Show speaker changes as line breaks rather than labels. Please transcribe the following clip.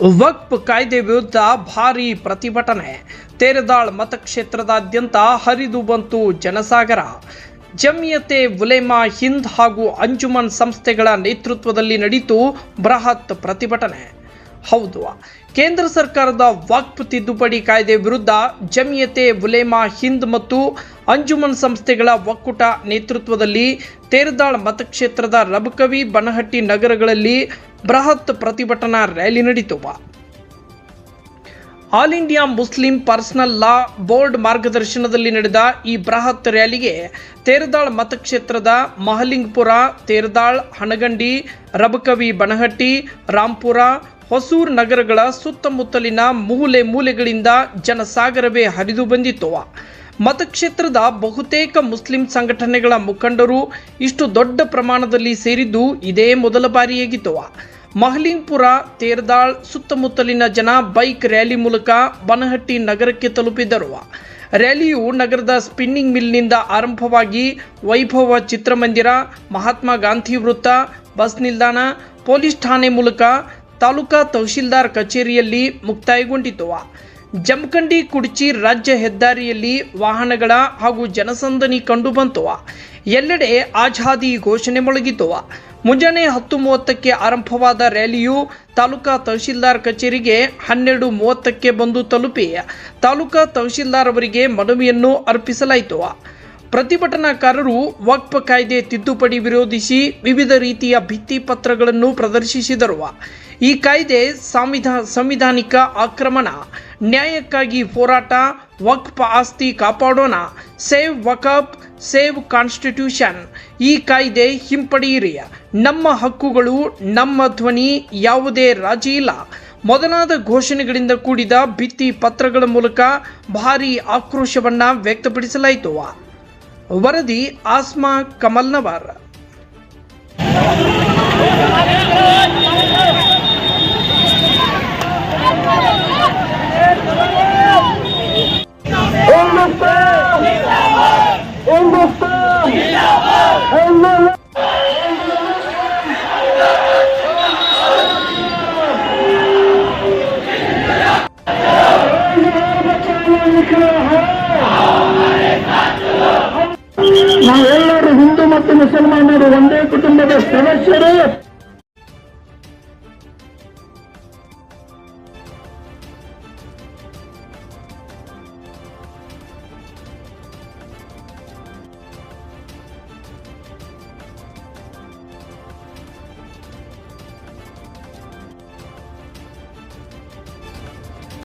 ವಕ್ಫ್ ಕಾಯ್ದೆ ವಿರುದ್ಧ ಭಾರೀ ಪ್ರತಿಭಟನೆ. ತೇರದಾಳ್ ಮತಕ್ಷೇತ್ರದಾದ್ಯಂತ ಹರಿದು ಬಂತು ಜನಸಾಗರ. ಜಮಿಯತೆ ಉಲೇಮಾ ಹಿಂದ್ ಹಾಗೂ ಅಂಜುಮನ್ ಸಂಸ್ಥೆಗಳ ನೇತೃತ್ವದಲ್ಲಿ ನಡೀತು ಬೃಹತ್ ಪ್ರತಿಭಟನೆ. ಹೌದು, ಕೇಂದ್ರ ಸರ್ಕಾರದ ವಕ್ಫ್ ತಿದ್ದುಪಡಿ ಕಾಯ್ದೆ ವಿರುದ್ಧ ಜಮಿಯತೆ ಉಲೇಮಾ ಹಿಂದ್ ಮತ್ತು ಅಂಜುಮನ್ ಸಂಸ್ಥೆಗಳ ಒಕ್ಕೂಟ ನೇತೃತ್ವದಲ್ಲಿ ತೇರದಾಳ್ ಮತಕ್ಷೇತ್ರದ ರಬಕವಿ ಬನಹಟ್ಟಿ ನಗರಗಳಲ್ಲಿ ಬೃಹತ್ ಪ್ರತಿಭಟನಾ ರ್ಯಾಲಿ ನಡೆಯಿತು All India Muslim Personal Law Board ಮಾರ್ಗದರ್ಶನದಲ್ಲಿ ನಡೆದ ಈ ಬೃಹತ್ ರ್ಯಾಲಿಗೆ ತೇರದಾಳ್ ಮತಕ್ಷೇತ್ರದ ಮಹಲಿಂಗ್ಪುರ, ತೇರದಾಳ್ ಹಣಗಂಡಿ, ರಬಕವಿ ಬನಹಟ್ಟಿ ರಾಂಪುರ, ಹೊಸೂರ್ ನಗರಗಳ ಸುತ್ತಮುತ್ತಲಿನ ಮೂಲೆ ಮೂಲೆಗಳಿಂದ ಜನಸಾಗರವೇ ಹರಿದು ಬಂದಿತ್ತು. ಮತಕ್ಷೇತ್ರದ ಬಹುತೇಕ ಮುಸ್ಲಿಂ ಸಂಘಟನೆಗಳ ಮುಖಂಡರು ಇಷ್ಟು ದೊಡ್ಡ ಪ್ರಮಾಣದಲ್ಲಿ ಸೇರಿದ್ದು ಇದೇ ಮೊದಲ ಬಾರಿಯಾಗಿತ್ತು. ಮಹಲಿಂಗ್ಪುರ ತೇರ್ದಾಳ್ ಸುತ್ತಮುತ್ತಲಿನ ಜನ ಬೈಕ್ ರ್ಯಾಲಿ ಮೂಲಕ ಬನಹಟ್ಟಿ ನಗರಕ್ಕೆ ತಲುಪಿದ್ದರು ರ್ಯಾಲಿಯು ನಗರದ ಸ್ಪಿನ್ನಿಂಗ್ ಮಿಲ್ನಿಂದ ಆರಂಭವಾಗಿ ವೈಭವ ಚಿತ್ರಮಂದಿರ, ಮಹಾತ್ಮ ಗಾಂಧಿ ವೃತ್ತ, ಬಸ್ ನಿಲ್ದಾಣ, ಪೊಲೀಸ್ ಠಾಣೆ ಮೂಲಕ ತಾಲೂಕಾ ತಹಶೀಲ್ದಾರ್ ಕಚೇರಿಯಲ್ಲಿ ಮುಕ್ತಾಯಗೊಂಡಿತು. ಜಮಖಂಡಿ ಕುಡ್ಚಿ ರಾಜ್ಯ ಹೆದ್ದಾರಿಯಲ್ಲಿ ವಾಹನಗಳ ಹಾಗೂ ಜನಸಂದಣಿ ಕಂಡುಬಂತು ಎಲ್ಲೆಡೆ ಆಜಾದಿ ಘೋಷಣೆ ಮೊಳಗಿತು. ಮುಂಜಾನೆ ಹತ್ತು ಮೂವತ್ತಕ್ಕೆ ಆರಂಭವಾದ ರ್ಯಾಲಿಯು ತಾಲೂಕಾ ತಹಶೀಲ್ದಾರ್ ಕಚೇರಿಗೆ ಹನ್ನೆರಡು ಮೂವತ್ತಕ್ಕೆ ಬಂದು ತಲುಪಿ. ತಾಲೂಕಾ ತಹಶೀಲ್ದಾರ್ ಅವರಿಗೆ ಮನವಿಯನ್ನು ಅರ್ಪಿಸಲಾಯಿತು. ಪ್ರತಿಭಟನಾಕಾರರು ವಕ್ಫ್ ಕಾಯ್ದೆ ತಿದ್ದುಪಡಿ ವಿರೋಧಿಸಿ ವಿವಿಧ ರೀತಿಯ ಭಿತ್ತಿ ಪತ್ರಗಳನ್ನು ಪ್ರದರ್ಶಿಸಿದರು. ಈ ಕಾಯ್ದೆ ಸಂವಿಧಾ, ಸಂವಿಧಾನಿಕ ಆಕ್ರಮಣ, ನ್ಯಾಯಕ್ಕಾಗಿ ಹೋರಾಟ ವಕ್ಫ್ ಆಸ್ತಿ ಕಾಪಾಡೋಣ, ಸೇವ್ ವಕಫ್ ಸೇವ್ ಕಾನ್ಸ್ಟಿಟ್ಯೂಷನ್, ಈ ಕಾಯ್ದೆ ಹಿಂಪಡೆಯಿರಿ ನಮ್ಮ ಹಕ್ಕುಗಳು, ನಮ್ಮ ಧ್ವನಿ, ಯಾವುದೇ ರಾಜಿ ಇಲ್ಲ. ಮೊದಲಾದ ಘೋಷಣೆಗಳಿಂದ ಕೂಡಿದ ಭಿತ್ತಿ ಪತ್ರಗಳ ಮೂಲಕ ಭಾರೀ ಆಕ್ರೋಶವನ್ನು ವ್ಯಕ್ತಪಡಿಸಲಾಯಿತು. ವರದಿ ಆಸ್ಮಾ ಕಮಲ್ನವರ್ ಮುಸಲ್ಮಾನರು ಒಂದೇ ಕುಟುಂಬದ ಸದಸ್ಯರು